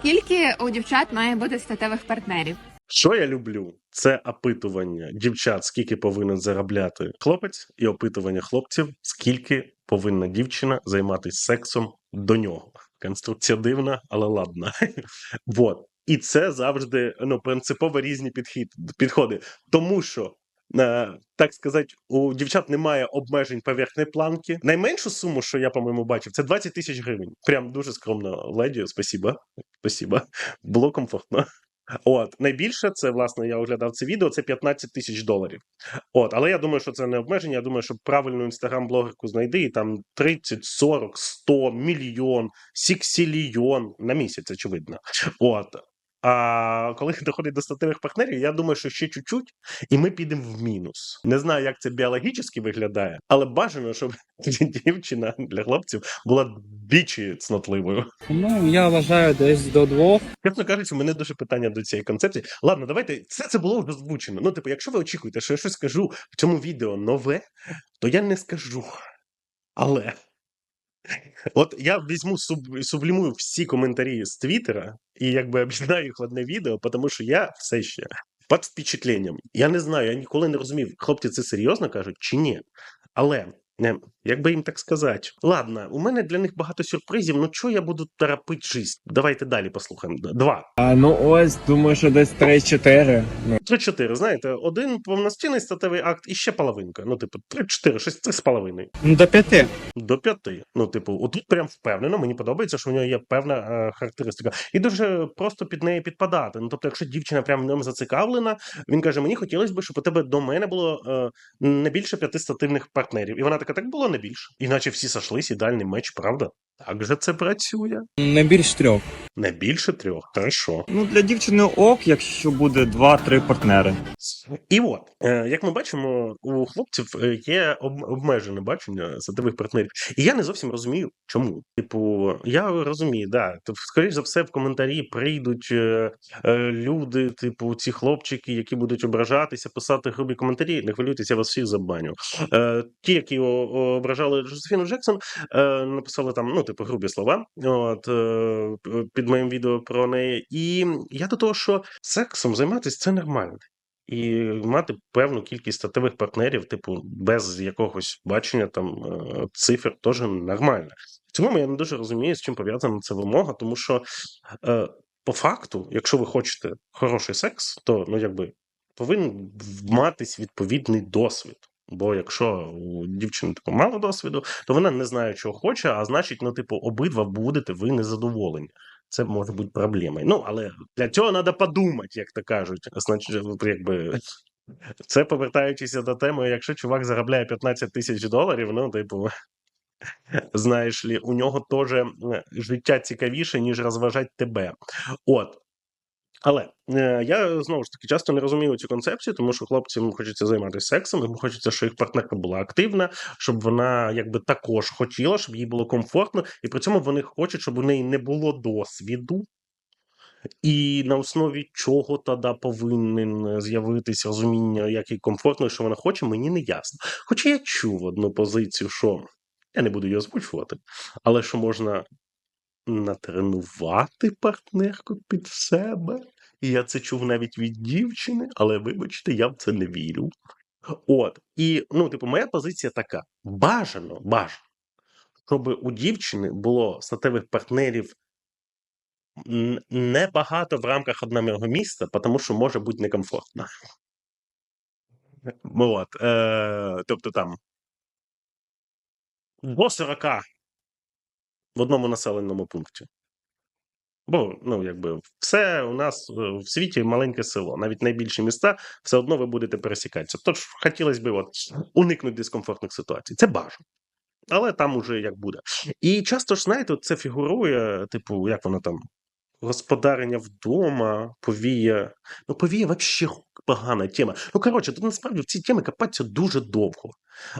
Скільки у дівчат має бути статевих партнерів? Що я люблю? Це опитування дівчат, скільки повинен заробляти хлопець, і опитування хлопців, скільки повинна дівчина займатися сексом до нього. Конструкція дивна, але ладна. Вот. І це завжди ну, принципово різні підхід, підходи. Тому що, так сказати, у дівчат немає обмежень поверхні планки. Найменшу суму, що я, по-моєму, бачив, це 20 тисяч гривень. Прям дуже скромно, леді. Спасіба. Спасіба. Було комфортно. От найбільше це власне я оглядав це відео. Це 15 тисяч доларів. От, але я думаю, що це не обмеження. Я думаю, що правильну інстаграм-блогерку знайди, і там 30, 40, 100, мільйон, сіксілійон на місяць, очевидно. От. А коли доходить до статевих партнерів, я думаю, що ще чуть-чуть, і ми підемо в мінус. Не знаю, як це біологічно виглядає, але бажано, щоб дівчина для хлопців була двічі цнотливою. Ну, я вважаю десь до двох. Чесно кажучи, у мене дуже питання до цієї концепції. Ладно, давайте все це було вже озвучено. Ну, типу, якщо ви очікуєте, що я щось скажу в цьому відео нове, то я не скажу. Але от я візьму суб, сублімую всі коментарі з Твіттера і якби об'єднаю їх в одне відео, тому що я все ще під впечатленням. Я не знаю, я ніколи не розумів, хлопці це серйозно кажуть чи ні. Але. Не, як би їм так сказати? Ладно, у мене для них багато сюрпризів. Ну чого я буду терапити жизнь? Давайте далі послухаємо. Два. А ну ось, думаю, що десь 3-4. Ну, Три-чотири, знаєте, один повноцінний статевий акт і ще половинка. Ну, типу, три-чотири, щось три з половиною. ну, до 5. До п'яти. Ну, типу, отут прям впевнено. Мені подобається, що в нього є певна е, характеристика. І дуже просто під неї підпадати. Ну, тобто, якщо дівчина прям в ньому зацікавлена, він каже: Мені хотілося б, щоб у тебе до мене було е, не більше п'яти стативних партнерів. І вона така, так було не більше. Іначе всі сошлись, ідеальний меч, правда? Так же це працює. Не більш трьох. Не більше трьох. Хорошо. Ну, для дівчини ок, якщо буде 2-3 партнери. І от, е, як ми бачимо, у хлопців е, є обмежене бачення садових партнерів. І я не зовсім розумію, чому. Типу, я розумію, да. Тобто, скоріш за все, в коментарі прийдуть е, е, люди, типу, ці хлопчики, які будуть ображатися, писати грубі коментарі. Не хвилюйтесь, я вас всіх забаню. Е, ті, які ображали Жозефіну Джексон, е, написали там, ну, типу, грубі слова. От е, під моїм відео про неї. І я до того, що сексом займатися це нормально. І мати певну кількість статевих партнерів, типу, без якогось бачення там е, цифр, теж нормально. В цілому я не дуже розумію, з чим пов'язана ця вимога, тому що е, по факту, якщо ви хочете хороший секс, то ну якби повинен матись відповідний досвід. Бо якщо у дівчини типу, мало досвіду, то вона не знає, чого хоче, а значить, ну, типу, обидва будете ви незадоволені. Це може бути проблемою. Ну, але для цього треба подумати, як то кажуть. Значить, якби це повертаючися до теми, якщо чувак заробляє 15 тисяч доларів, ну, типу, знаєш лі, у нього теж е, життя цікавіше, ніж розважати тебе. От. Але е, я знову ж таки часто не розумію цю концепцію, тому що хлопцям хочеться займатися сексом, їм хочеться, щоб їх партнерка була активна, щоб вона якби також хотіла, щоб їй було комфортно, і при цьому вони хочуть, щоб у неї не було досвіду. І на основі чого тоді повинен з'явитись розуміння, як їй комфортно, що вона хоче, мені не ясно. Хоча я чув одну позицію, що я не буду її озвучувати, але що можна натренувати партнерку під себе. І я це чув навіть від дівчини, але вибачте, я в це не вірю. От. І, ну, типу, моя позиція така: бажано, бажано, щоб у дівчини було статевих партнерів небагато в рамках одного місця, тому що може бути некомфортно. От. Е, тобто там до 40 в одному населеному пункті. Бо, ну, якби, все у нас в світі маленьке село, навіть найбільші міста, все одно ви будете пересікатися. Тож хотілося б от, уникнути дискомфортних ситуацій. Це бажано. Але там уже як буде. І часто ж, знаєте, це фігурує, типу, як воно там, господарення вдома, повія. Ну, повія взагалі погана тема. Ну, коротше, тут насправді в цій темі копатися дуже довго.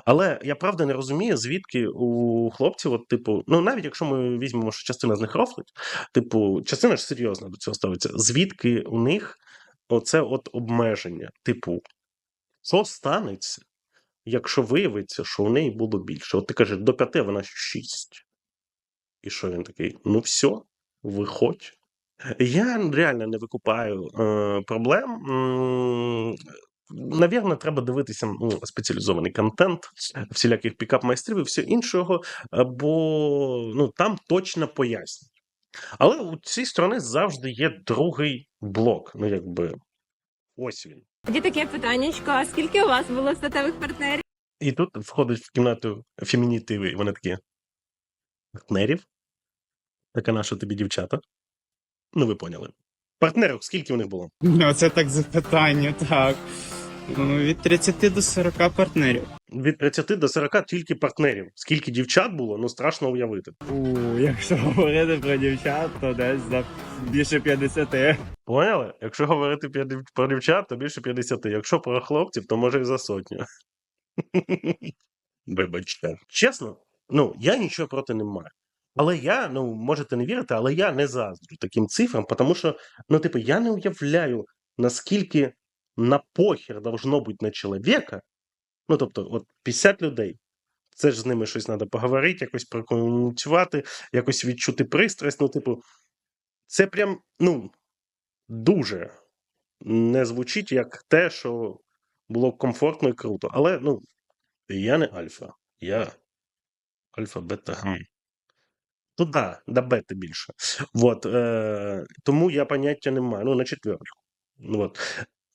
Але я правда не розумію, звідки у хлопців, от, типу, ну навіть якщо ми візьмемо, що частина з них рофлить, типу, частина ж серйозно до цього ставиться. Звідки у них оце от обмеження? Типу, що станеться, якщо виявиться, що у неї було більше? От ти кажеш, до п'яти, вона шість. І що він такий? Ну все, виходь. Я реально не викупаю е, проблем. Навірно, треба дивитися м, спеціалізований контент, всіляких пікап-майстрів і все іншого, бо ну, там точно пояснюють. Але у цій сторони завжди є другий блок. Ну, якби ось він. Тоді таке питаннячко, а скільки у вас було статевих партнерів? І тут входить в кімнату фемінітиви, і вони такі. Партнерів? Така наша тобі дівчата. Ну, ви поняли. Партнерів, скільки в них було? Ну, це так запитання, так. Ну, від 30 до 40 партнерів. Від 30 до 40 тільки партнерів. Скільки дівчат було, ну страшно уявити. У, якщо говорити про дівчат, то десь за більше 50. Поняли? Якщо говорити про дівчат, то більше 50. Якщо про хлопців, то може і за сотню. Вибачте. Чесно, ну я нічого проти не маю. Але я, ну можете не вірити, але я не заздрю таким цифрам, тому що, ну, типу, я не уявляю, наскільки на похер должно бути на чоловіка. Ну, тобто, от 50 людей. Це ж з ними щось треба поговорити, якось прокомунікувати, якось відчути пристрасть. Ну, типу, це прям, ну, дуже не звучить як те, що було комфортно і круто. Але ну, я не альфа. Я альфа, Ну до бети більше. Вот, е, тому я поняття не маю. Ну, на четверку. Ну, от.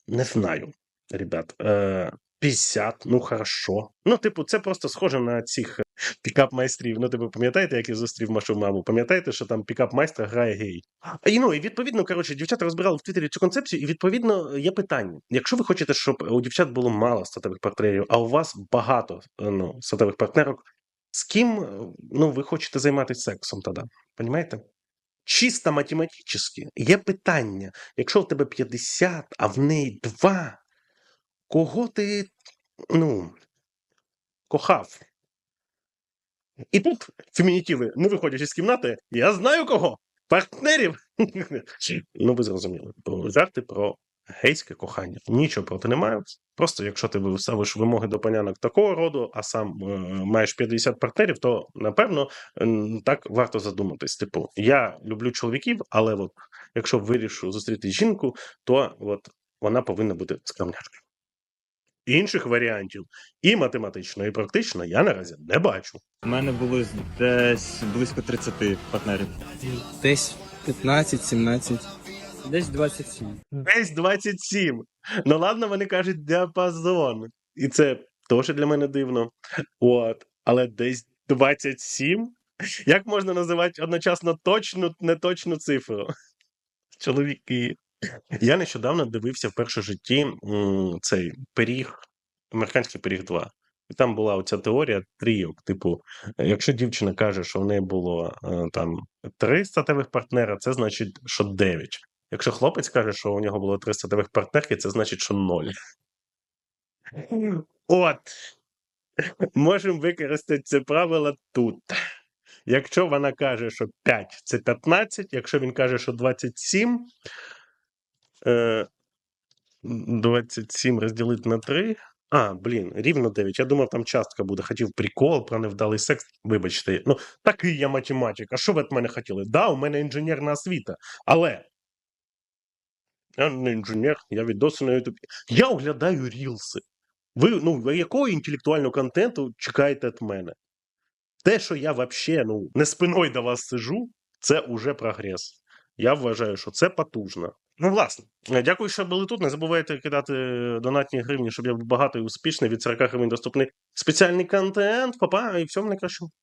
Не знаю, ребят. Е, 50, ну хорошо. Ну, типу, це просто схоже на цих пікап-майстрів. Ну, типу, пам'ятаєте, як я зустрів вашу маму? Пам'ятаєте, що там пікап-майстер грає гей? І, ну, і відповідно, коротше, дівчата розбирали в Твіттері цю концепцію, і відповідно є питання. Якщо ви хочете, щоб у дівчат було мало статевих партнерів, а у вас багато е, ну, статевих партнерок, з ким е, ну, ви хочете займатися сексом тоді? Понімаєте? Чисто математично є питання. Якщо в тебе 50, а в неї 2, кого ти ну, кохав? І тут фемінітиви, не виходячи з кімнати, я знаю кого. Партнерів. ну, ви зрозуміли. Жарти про гейське кохання. Нічого проти не маю. Просто якщо ти ставиш вимоги до панянок такого роду, а сам е, маєш 50 партнерів, то напевно так варто задуматись. Типу, я люблю чоловіків, але от якщо вирішу зустріти жінку, то от вона повинна бути скромнячкою. Інших варіантів і математично, і практично я наразі не бачу. У мене було десь близько 30 партнерів. Десь 15-17. Десь 27. Десь 27. Ну ладно, вони кажуть діапазон. І це теж для мене дивно. От. Але десь 27? Як можна називати одночасно точну, неточну цифру? Чоловіки. Я нещодавно дивився в житті м, цей пиріг, американський пиріг 2. І там була оця теорія трійок. Типу, якщо дівчина каже, що в неї було е, там три статевих партнера, це значить, що 9. Якщо хлопець каже, що у нього було три статевих партнерки, це значить, що 0. От. Можемо використати це правило тут. Якщо вона каже, що 5 це 15, якщо він каже, що 27, е, 27 розділити на 3. А, блін, рівно 9. Я думав, там частка буде. Хотів прикол про невдалий секс. Вибачте, ну такий я математик. А що ви від мене хотіли? Да, у мене інженерна освіта. Але я не інженер, я відоси на Ютубі. Я оглядаю рілси. Ви, ну, якого інтелектуального контенту чекаєте від мене? Те, що я вообще ну, не спиною до вас сижу, це уже прогрес. Я вважаю, що це потужно. Ну, власне, дякую, що були тут. Не забувайте кидати донатні гривні, щоб я був багато і успішний. Від 40 гривень доступний спеціальний контент. Папа, і всього найкращого.